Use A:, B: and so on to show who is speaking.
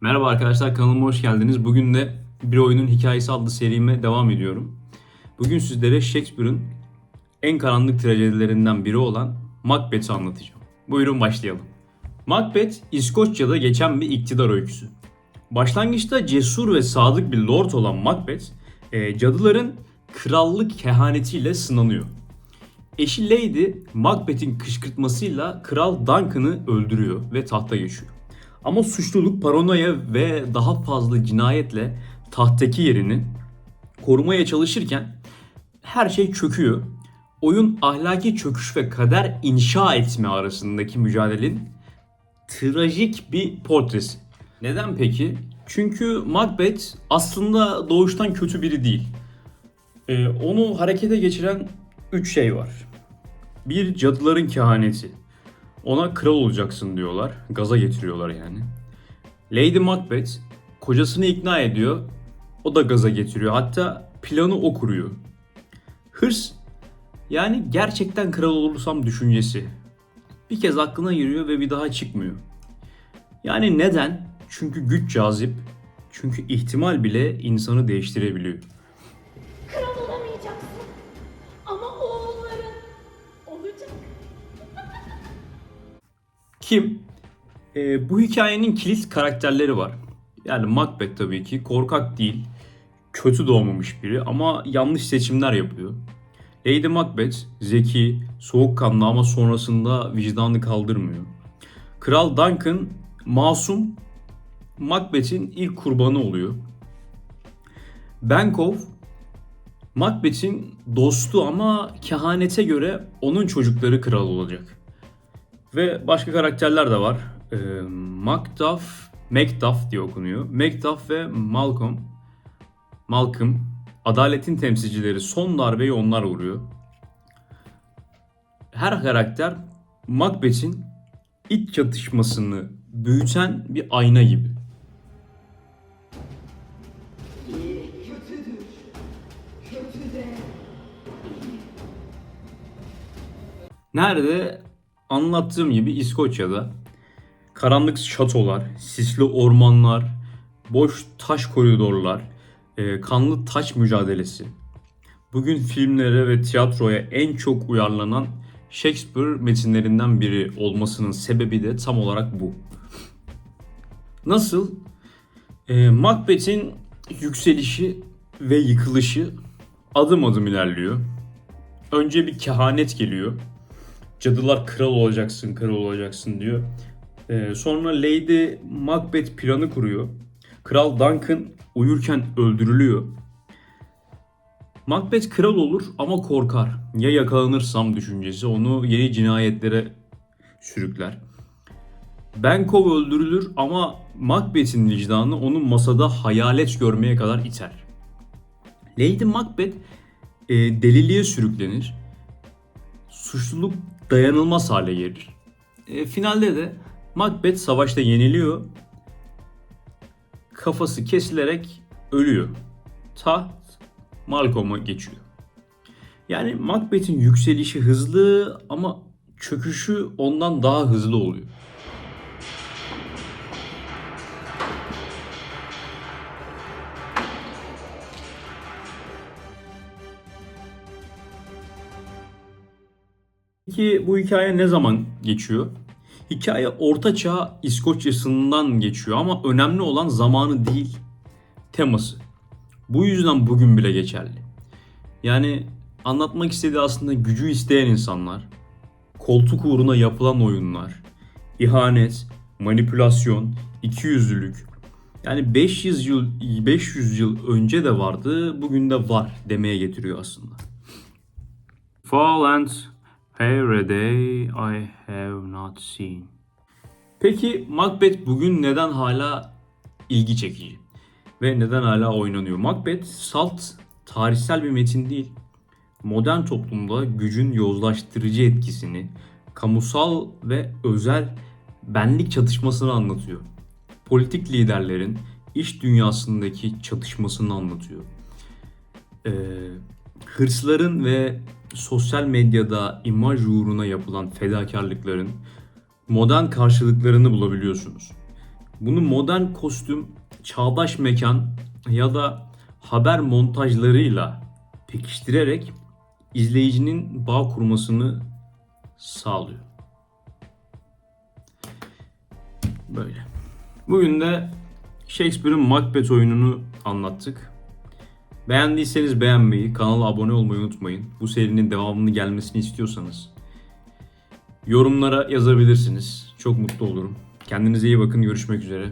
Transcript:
A: Merhaba arkadaşlar kanalıma hoş geldiniz. Bugün de Bir Oyunun Hikayesi adlı serime devam ediyorum. Bugün sizlere Shakespeare'ın en karanlık trajedilerinden biri olan Macbeth'i anlatacağım. Buyurun başlayalım. Macbeth, İskoçya'da geçen bir iktidar öyküsü. Başlangıçta cesur ve sadık bir lord olan Macbeth, e, cadıların krallık kehanetiyle sınanıyor. Eşi Lady, Macbeth'in kışkırtmasıyla Kral Duncan'ı öldürüyor ve tahta geçiyor. Ama suçluluk, paranoya ve daha fazla cinayetle tahttaki yerini korumaya çalışırken her şey çöküyor. Oyun ahlaki çöküş ve kader inşa etme arasındaki mücadelenin trajik bir portresi. Neden peki? Çünkü Macbeth aslında doğuştan kötü biri değil. Ee, onu harekete geçiren üç şey var. Bir cadıların kehaneti. Ona kral olacaksın diyorlar. Gaza getiriyorlar yani. Lady Macbeth kocasını ikna ediyor. O da gaza getiriyor. Hatta planı o kuruyor. Hırs yani gerçekten kral olursam düşüncesi. Bir kez aklına giriyor ve bir daha çıkmıyor. Yani neden? Çünkü güç cazip. Çünkü ihtimal bile insanı değiştirebiliyor. Kim? Ee, bu hikayenin kilit karakterleri var. Yani Macbeth tabii ki korkak değil, kötü doğmamış biri ama yanlış seçimler yapıyor. Lady Macbeth zeki, soğukkanlı ama sonrasında vicdanı kaldırmıyor. Kral Duncan masum, Macbeth'in ilk kurbanı oluyor. Bankov Macbeth'in dostu ama kehanete göre onun çocukları kral olacak. Ve başka karakterler de var. Ee, Macduff, Macduff diye okunuyor. Macduff ve Malcolm. Malcolm, adaletin temsilcileri son darbeyi onlar vuruyor. Her karakter Macbeth'in iç çatışmasını büyüten bir ayna gibi. Nerede? Anlattığım gibi İskoçya'da karanlık şatolar, sisli ormanlar, boş taş koridorlar, e, kanlı taç mücadelesi. Bugün filmlere ve tiyatroya en çok uyarlanan Shakespeare metinlerinden biri olmasının sebebi de tam olarak bu. Nasıl? E, Macbeth'in yükselişi ve yıkılışı adım adım ilerliyor. Önce bir kehanet geliyor cadılar kral olacaksın, kral olacaksın diyor. Ee, sonra Lady Macbeth planı kuruyor. Kral Duncan uyurken öldürülüyor. Macbeth kral olur ama korkar. Ya yakalanırsam düşüncesi onu yeni cinayetlere sürükler. Bankov öldürülür ama Macbeth'in vicdanı onu masada hayalet görmeye kadar iter. Lady Macbeth e, deliliğe sürüklenir suçluluk dayanılmaz hale gelir. E, finalde de Macbeth savaşta yeniliyor. Kafası kesilerek ölüyor. Taht Malcolm'a geçiyor. Yani Macbeth'in yükselişi hızlı ama çöküşü ondan daha hızlı oluyor. Peki bu hikaye ne zaman geçiyor? Hikaye Orta Çağ İskoçya'sından geçiyor ama önemli olan zamanı değil, teması. Bu yüzden bugün bile geçerli. Yani anlatmak istediği aslında gücü isteyen insanlar, koltuk uğruna yapılan oyunlar, ihanet, manipülasyon, ikiyüzlülük. Yani 500 yıl 500 yıl önce de vardı, bugün de var demeye getiriyor aslında. Fall and Day I have not seen. Peki Macbeth bugün neden hala ilgi çekici? Ve neden hala oynanıyor? Macbeth salt tarihsel bir metin değil. Modern toplumda gücün yozlaştırıcı etkisini, kamusal ve özel benlik çatışmasını anlatıyor. Politik liderlerin iş dünyasındaki çatışmasını anlatıyor. Ee, hırsların ve sosyal medyada imaj uğruna yapılan fedakarlıkların modern karşılıklarını bulabiliyorsunuz. Bunu modern kostüm, çağdaş mekan ya da haber montajlarıyla pekiştirerek izleyicinin bağ kurmasını sağlıyor. Böyle. Bugün de Shakespeare'in Macbeth oyununu anlattık. Beğendiyseniz beğenmeyi, kanala abone olmayı unutmayın. Bu serinin devamını gelmesini istiyorsanız yorumlara yazabilirsiniz. Çok mutlu olurum. Kendinize iyi bakın. Görüşmek üzere.